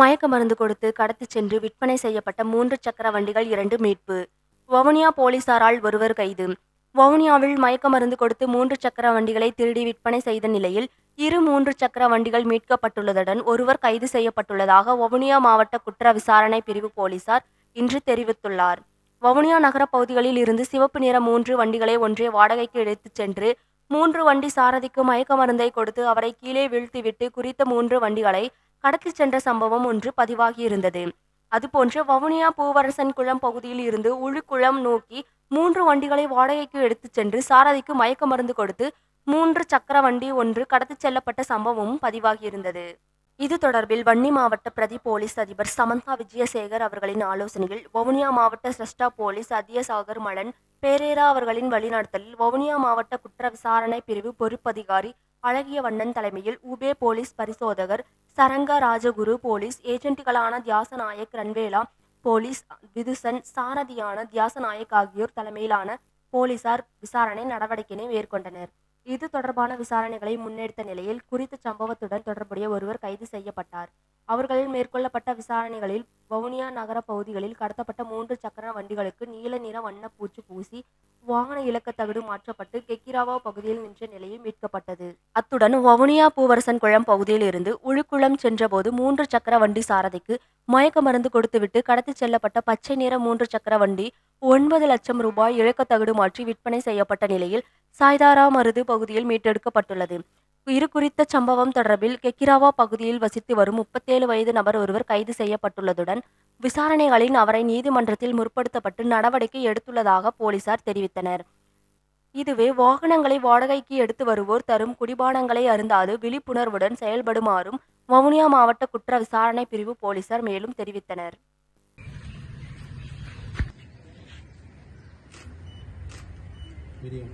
மயக்க மருந்து கொடுத்து கடத்தி சென்று விற்பனை செய்யப்பட்ட மூன்று சக்கர வண்டிகள் இரண்டு மீட்பு. வவுனியா போலீசாரால் ஒருவர் கைது. வவுனியாவில் மயக்க மருந்து கொடுத்து மூன்று சக்கர வண்டிகளை திருடி விற்பனை செய்த நிலையில் இரு மூன்று சக்கர வண்டிகள் மீட்கப்பட்டுள்ளதுடன் ஒருவர் கைது செய்யப்பட்டுள்ளதாக வவுனியா மாவட்ட குற்ற விசாரணை பிரிவு போலீசார் இன்று தெரிவித்துள்ளார். வவுனியா நகர பகுதிகளில் இருந்து சிவப்பு நிற மூன்று வண்டிகளை ஒன்றே வாடகைக்கு எடுத்துச் சென்று மூன்று வண்டி சாரதிக்கு மயக்க மருந்தை கொடுத்து அவரை கீழே வீழ்த்திவிட்டு குறித்த மூன்று வண்டிகளை கடத்தி சென்ற சம்பவம் ஒன்று பதிவாகியிருந்தது. அதுபோன்று வவுனியா பூவரசன் குளம் பகுதியில் இருந்து உழுக்குளம் நோக்கி மூன்று வண்டிகளை வாடகைக்கு எடுத்துச் சென்று சாரதிக்கு மயக்க மருந்து கொடுத்து மூன்று சக்கர வண்டி ஒன்று கடத்திச் செல்லப்பட்ட சம்பவமும் பதிவாகியிருந்தது. இது தொடர்பில் வன்னி மாவட்ட பிரதி போலீஸ் அதிபர் சமந்தா விஜயசேகர் அவர்களின் ஆலோசனையில் வவுனியா மாவட்ட சிரஷ்டா போலீஸ் அத்தியசாகர் மலன் பேரேரா அவர்களின் வழிநடத்தலில் வவுனியா மாவட்ட குற்ற விசாரணை பிரிவு பொறுப்பதிகாரி அழகிய வண்ணன் தலைமையில் உபே போலீஸ் பரிசோதகர் சரங்க ராஜகுரு போலீஸ் ஏஜென்ட்டுகளான தியாசநாயக் ரன்வேலா போலீஸ் விதுசன் சாரதியான தியாசநாயக் ஆகியோர் தலைமையிலான போலீசார் விசாரணை நடவடிக்கையினை மேற்கொண்டனர். இது தொடர்பான விசாரணைகளை முன்னெடுத்த நிலையில் குறித்த சம்பவத்துடன் தொடர்புடைய ஒருவர் கைது செய்யப்பட்டார். அவர்களில் மேற்கொள்ளப்பட்ட விசாரணைகளில் வவுனியா நகர பகுதிகளில் கடத்தப்பட்ட மூன்று சக்கர வண்டிகளுக்கு நீல நிற வண்ணப்பூச்சு பூசி வாகன இலக்கத்தகடு மாற்றப்பட்டு கெக்கிராவா பகுதியில் நின்ற நிலையில் மீட்கப்பட்டது. அத்துடன் வவுனியா பூவரசன் குளம் பகுதியில் இருந்து உழுக்குளம் சென்றபோது மூன்று சக்கர வண்டி சாரதிக்கு மயக்க மருந்து கொடுத்துவிட்டு கடத்திச் செல்லப்பட்ட பச்சை நிற மூன்று சக்கர வண்டி ஒன்பது லட்சம் ரூபாய் இலக்கத்தகடு மாற்றி விற்பனை செய்யப்பட்ட நிலையில் சாய்தாரா மருது பகுதியில் மீட்டெடுக்கப்பட்டுள்ளது. இரு குறித்த சம்பவம் தொடர்பில் கெக்கிராவா பகுதியில் வசித்து வரும் முப்பத்தேழு வயது நபர் ஒருவர் கைது செய்யப்பட்டுள்ளதுடன் விசாரணைகளின் அவரை நீதிமன்றத்தில் முற்படுத்தப்பட்டு நடவடிக்கை எடுத்துள்ளதாக போலீசார் தெரிவித்தனர் இதுவே வாகனங்களை வாடகைக்கு எடுத்து வருவோர் தரும் குடிபானங்களை அருந்தாது விழிப்புணர்வுடன் செயல்படுமாறும் வவுனியா மாவட்ட குற்ற விசாரணை பிரிவு போலீசார் மேலும் தெரிவித்தனர் Video.